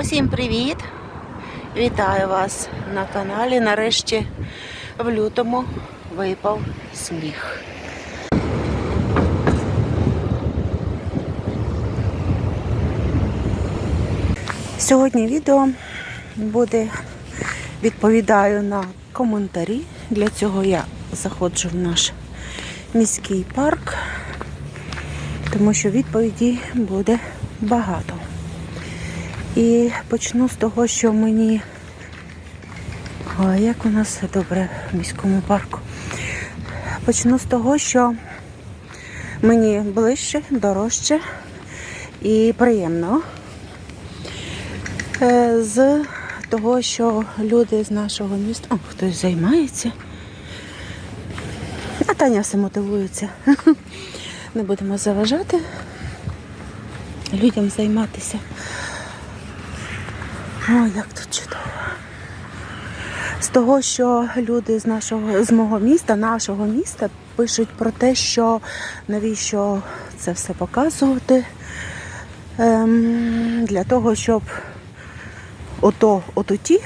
Усім привіт! Вітаю вас на каналі. Нарешті в лютому випав сніг. Сьогодні відео буде відповідаю на коментарі. Для цього я заходжу в наш міський парк, тому що відповіді буде багато. І почну з того, що мені. Ой, як у нас все добре в міському парку. Почну з того, що мені ближче, дорожче і приємно. Е, З того, що люди з нашого міста. О, хтось займається. А Таня все мотивується. Не будемо заважати людям займатися. Ой, як тут чудово. З того, що люди з нашого з мого міста, нашого міста, пишуть про те, що навіщо це все показувати. Ем, для того, щоб ото, ото ті,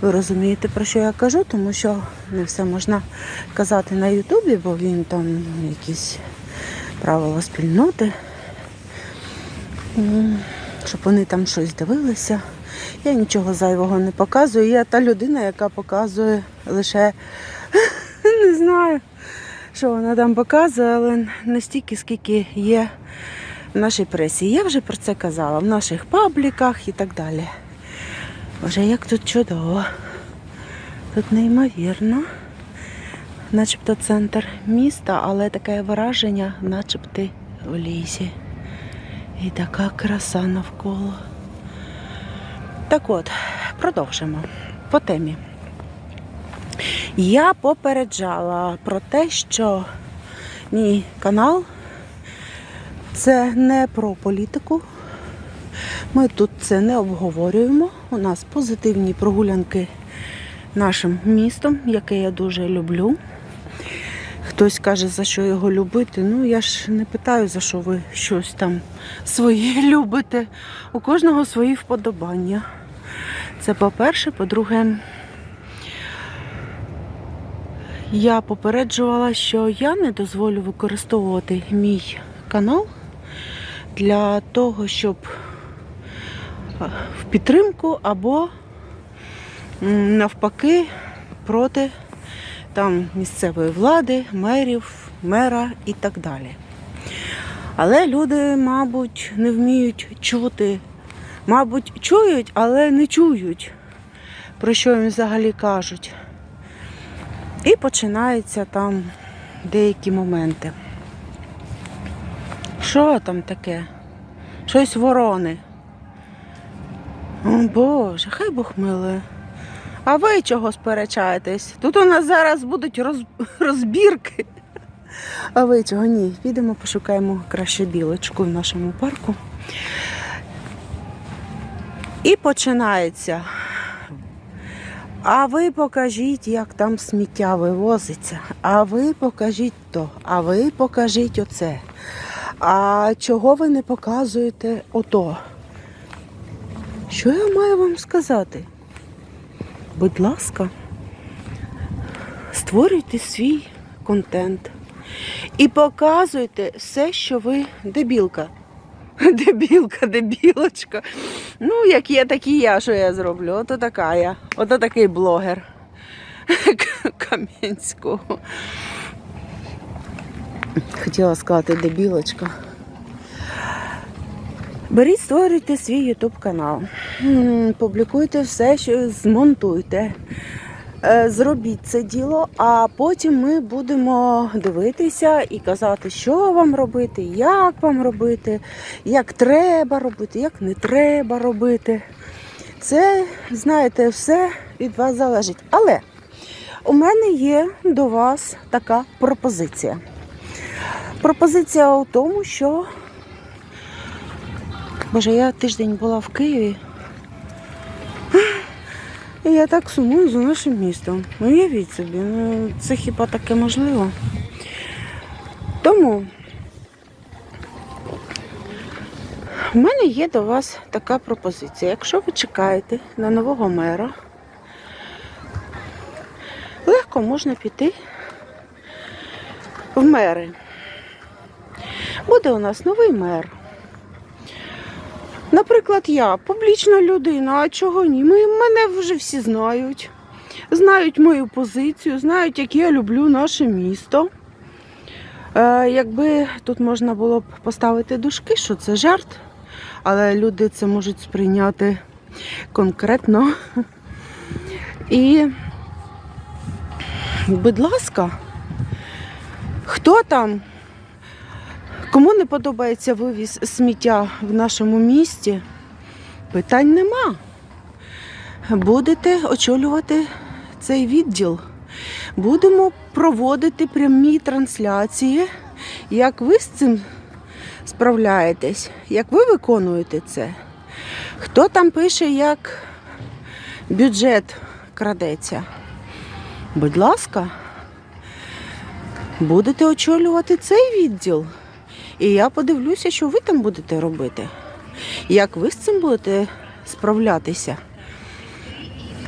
ви розумієте, про що я кажу, тому що не все можна казати на Ютубі, бо він там якісь правила спільноти. Щоб вони там щось дивилися. Я нічого зайвого не показую. Я та людина, яка показує лише не знаю, що вона там показує, але не стільки, скільки є в нашій пресі. Я вже про це казала, в наших пабліках і так далі. Боже, як тут чудово. Тут неймовірно. Начебто центр міста, але таке враження, начебто в лісі. І така краса навколо. Так от, продовжимо по темі. Я попереджала про те, що мій канал це не про політику. Ми тут це не обговорюємо. У нас позитивні прогулянки нашим містом, яке я дуже люблю. Хтось каже, за що його любити. Ну, я ж не питаю, за що ви щось там своє любите. У кожного свої вподобання. Це по-перше. По-друге, я попереджувала, що я не дозволю використовувати мій канал для того, щоб в підтримку або навпаки проти там місцевої влади, мерів, мера і так далі. Але люди, мабуть, не вміють чути. Мабуть, чують, але не чують, про що їм взагалі кажуть. І починаються там деякі моменти. Що там таке? Щось ворони. О Боже, хай Бог милує. А ви чого сперечаєтесь? Тут у нас зараз будуть роз... розбірки. А ви чого ні? Підемо пошукаємо краще білочку в нашому парку. І починається. А ви покажіть, як там сміття вивозиться. А ви покажіть то, а ви покажіть оце. А чого ви не показуєте ото? Що я маю вам сказати? Будь ласка, створюйте свій контент і показуйте все, що ви дебілка. Дебілка, дебілочка. Ну, як є, так і я, що я зроблю. Ото така я. Ото такий блогер Кам'янського. Хотіла сказати дебілочка. Беріть, створюйте свій YouTube канал. Публікуйте все, що змонтуйте. Е, Зробіть це діло, а потім ми будемо дивитися і казати, що вам робити, як вам робити, як треба робити, як не треба робити. Це, знаєте, все від вас залежить. Але у мене є до вас така пропозиція. Пропозиція у тому, що Боже, я тиждень була в Києві. І я так сумую за нашим містом. Ну, уявіть собі, ну це хіба таке можливо? Тому У мене є до вас така пропозиція. Якщо ви чекаєте на нового мера, легко можна піти в мери. Буде у нас новий мер. Наприклад, я публічна людина, а чого ні? Мене вже всі знають. Знають мою позицію, знають, як я люблю наше місто. Е, якби тут можна було б поставити дужки, що це жарт, але люди це можуть сприйняти конкретно. І, будь ласка, хто там, кому не подобається вивіз сміття в нашому місті, питань нема. Будете очолювати цей відділ. Будемо проводити прямі трансляції. Як ви з цим справляєтесь? Як ви виконуєте це? Хто там пише, як бюджет крадеться? Будь ласка, будете очолювати цей відділ. І я подивлюся, що ви там будете робити. Як ви з цим будете справлятися?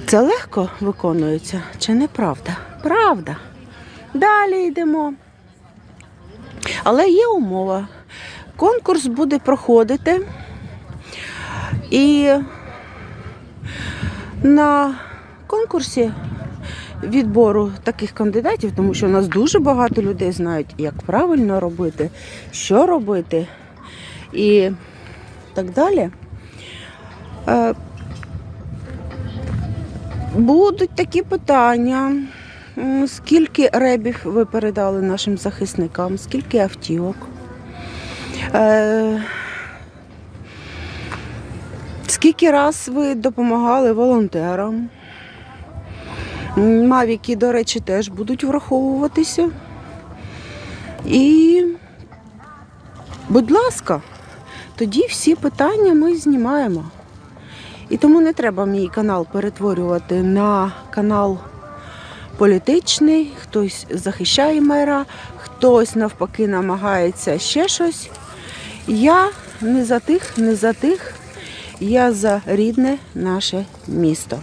Це легко виконується чи неправда? Правда. Далі йдемо. Але є умова. Конкурс буде проходити. І на конкурсі відбору таких кандидатів, тому що у нас дуже багато людей знають, як правильно робити, що робити і так далі. Е, Будуть такі питання. Скільки ребів ви передали нашим захисникам, скільки автівок? Е, скільки раз ви допомагали волонтерам? Мавіки, до речі, теж будуть враховуватися. І, будь ласка, тоді всі питання ми знімаємо. І тому не треба мій канал перетворювати на канал політичний. Хтось захищає мера, хтось навпаки намагається ще щось. Я не за тих, не за тих. Я за рідне наше місто.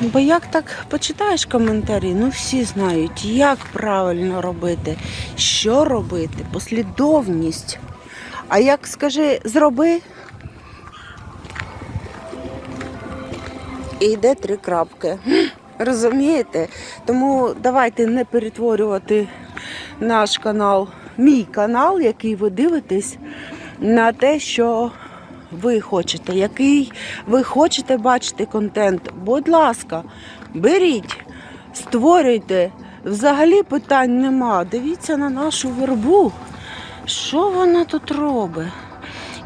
Бо як так почитаєш коментарі, ну всі знають, як правильно робити, що робити, послідовність. А як скажи, зроби, і йде три крапки. Розумієте? Тому давайте не перетворювати наш канал, мій канал, який ви дивитесь, на те, що ви хочете, який ви хочете бачити контент. Будь ласка, беріть, створюйте. Взагалі питань нема. Дивіться на нашу вербу. Що вона тут робить?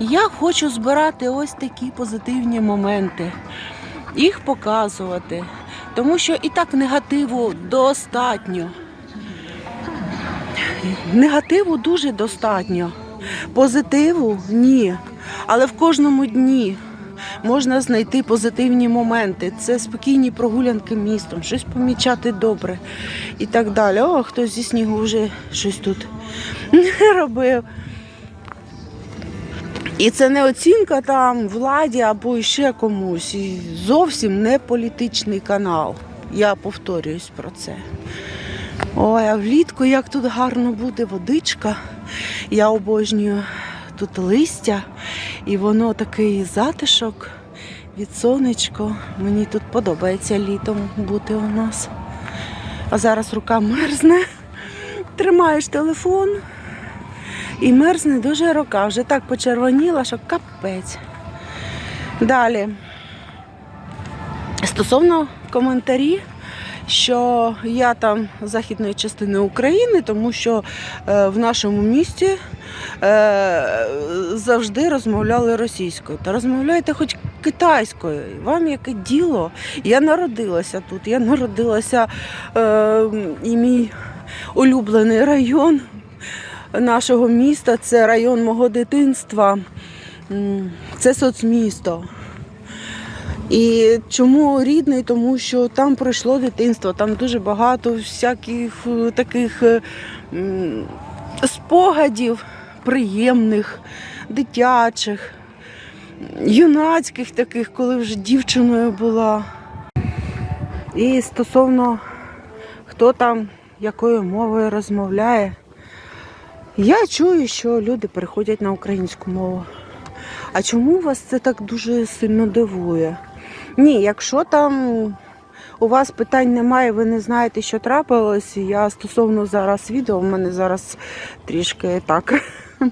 Я хочу збирати ось такі позитивні моменти їх показувати. Тому що і так негативу достатньо. Негативу дуже достатньо. Позитиву ні. Але в кожному дні можна знайти позитивні моменти. Це спокійні прогулянки містом, щось помічати добре і так далі. О, хтось зі снігу вже щось тут робив. І це не оцінка там владі або ще комусь. І зовсім не політичний канал. Я повторююсь про це. Ой, а влітку як тут гарно буде водичка. Я обожнюю тут листя, і воно такий затишок від сонечко. Мені тут подобається літом бути у нас. А зараз рука мерзне. Тримаєш телефон. І мерзне дуже рука. Вже так почервоніла, що капець. Далі. Стосовно коментарі, що я там західної частини України, тому що е, в нашому місті е, завжди розмовляли російською. Та розмовляйте хоч китайською. Вам яке діло? Я народилася тут. Я народилася е, і мій улюблений район нашого міста, це район мого дитинства, це соцмісто. І чому рідний? Тому що там пройшло дитинство, там дуже багато всяких е, таких е, спогадів приємних, дитячих, юнацьких таких, коли вже дівчиною була. І стосовно хто там якою мовою розмовляє, я чую, що люди переходять на українську мову. А чому вас це так дуже сильно дивує? Ні, якщо там у вас питань немає, ви не знаєте, що трапилось. Я стосовно зараз відео, в мене зараз трішки так.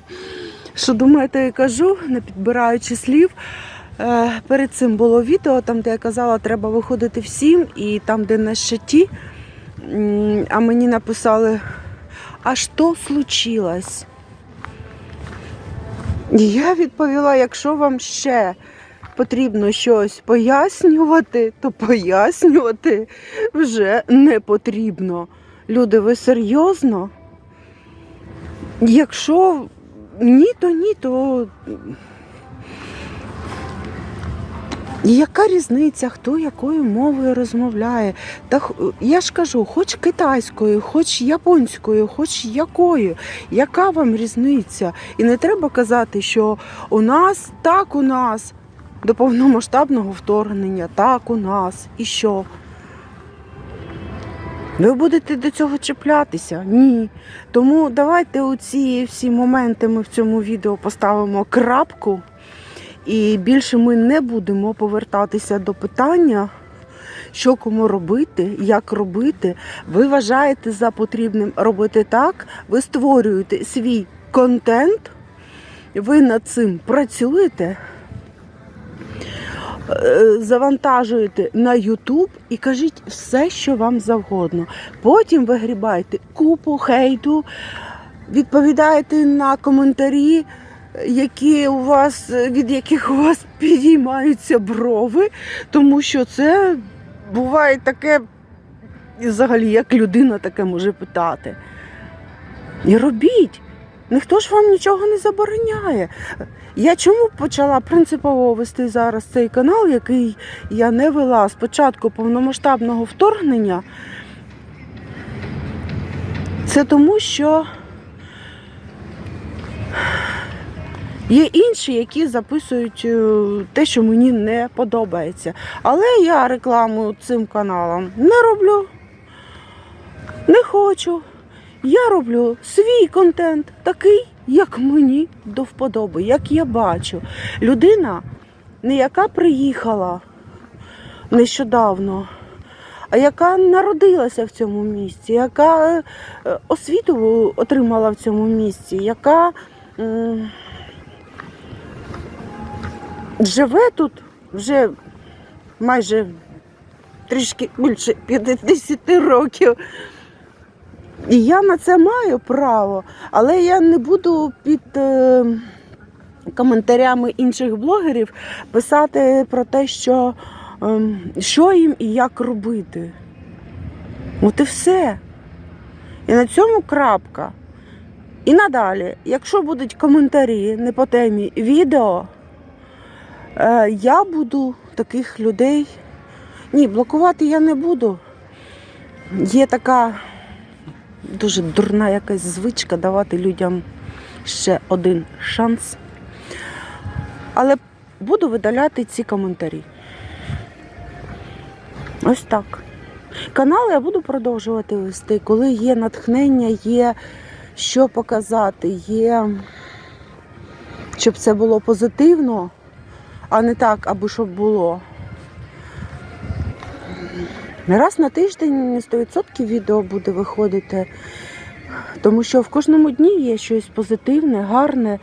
Що думаєте, я кажу, не підбираючи слів. Е, Перед цим було відео, там, де я казала, треба виходити всім, і там, де на щиті, а мені написали, а що случилось? І я відповіла, якщо вам ще потрібно щось пояснювати, то пояснювати вже не потрібно. Люди, ви серйозно? Якщо ні, то ні, то яка різниця, хто якою мовою розмовляє? Та я ж кажу, хоч китайською, хоч японською, хоч якою. Яка вам різниця? І не треба казати, що у нас так у нас до повномасштабного вторгнення, так у нас. І що? Ви будете до цього чіплятися? Ні. Тому давайте у ці всі моменти ми в цьому відео поставимо крапку. І більше ми не будемо повертатися до питання, що кому робити, як робити. Ви вважаєте за потрібним робити так, ви створюєте свій контент, ви над цим працюєте, завантажуєте на YouTube і кажіть все, що вам завгодно. Потім вигрібайте купу хейту, відповідаєте на коментарі які у вас, від яких у вас підіймаються брови, тому що це буває таке, взагалі, як людина таке може питати. І робіть. Ніхто ж вам нічого не забороняє. Я чому почала принципово вести зараз цей канал, який я не вела з початку повномасштабного вторгнення? Це тому, що Є інші, які записують е, те, що мені не подобається. Але я рекламу цим каналам не роблю, не хочу. Я роблю свій контент такий, як мені до вподоби, як я бачу. Людина, не яка приїхала нещодавно, а яка народилася в цьому місці, яка е, освіту отримала в цьому місці, яка. живе тут вже майже трішки більше 50 років. І я на це маю право, але я не буду під е, коментарями інших блогерів писати про те, що, е, що їм і як робити. От і все. І на цьому крапка. І надалі, якщо будуть коментарі не по темі відео, Е, Я буду таких людей. Ні, блокувати я не буду. Є така дуже дурна якась звичка давати людям ще один шанс. Але буду видаляти ці коментарі. Ось так. Канал я буду продовжувати вести, коли є натхнення, є що показати, є, щоб це було позитивно а не так, аби щоб було. Раз на тиждень 100% відео буде виходити, тому що в кожному дні є щось позитивне, гарне,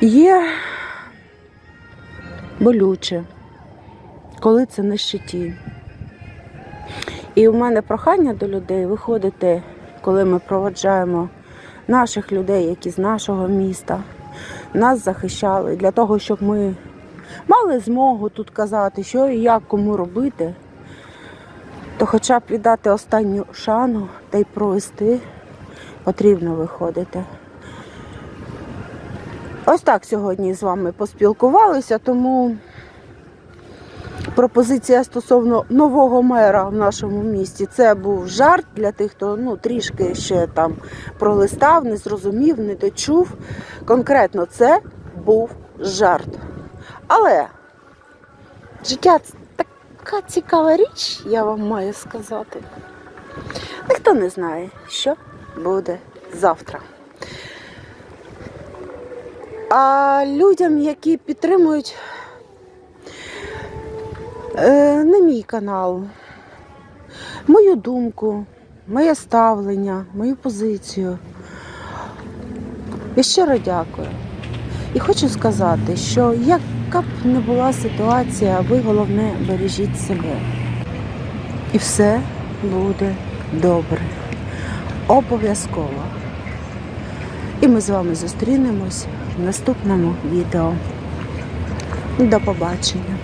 є болюче, коли це на щиті. І у мене прохання до людей виходити, коли ми проводжаємо наших людей, які з нашого міста нас захищали для того, щоб ми мали змогу тут казати, що і як кому робити, то хоча б віддати останню шану та й провести потрібно виходити. Ось так сьогодні з вами поспілкувалися, тому пропозиція стосовно нового мера в нашому місті. Це був жарт для тих, хто ну, трішки ще там пролистав, не зрозумів, не дочув. Конкретно це був жарт. Але життя така цікава річ, я вам маю сказати. Ніхто не знає, що буде завтра. А людям, які підтримують е, не мій канал, мою думку, моє ставлення, мою позицію. Я щиро дякую. І хочу сказати, що яка б не була ситуація, ви головне бережіть себе. І все буде добре. Обов'язково. І ми з вами зустрінемось в наступному відео. До побачення.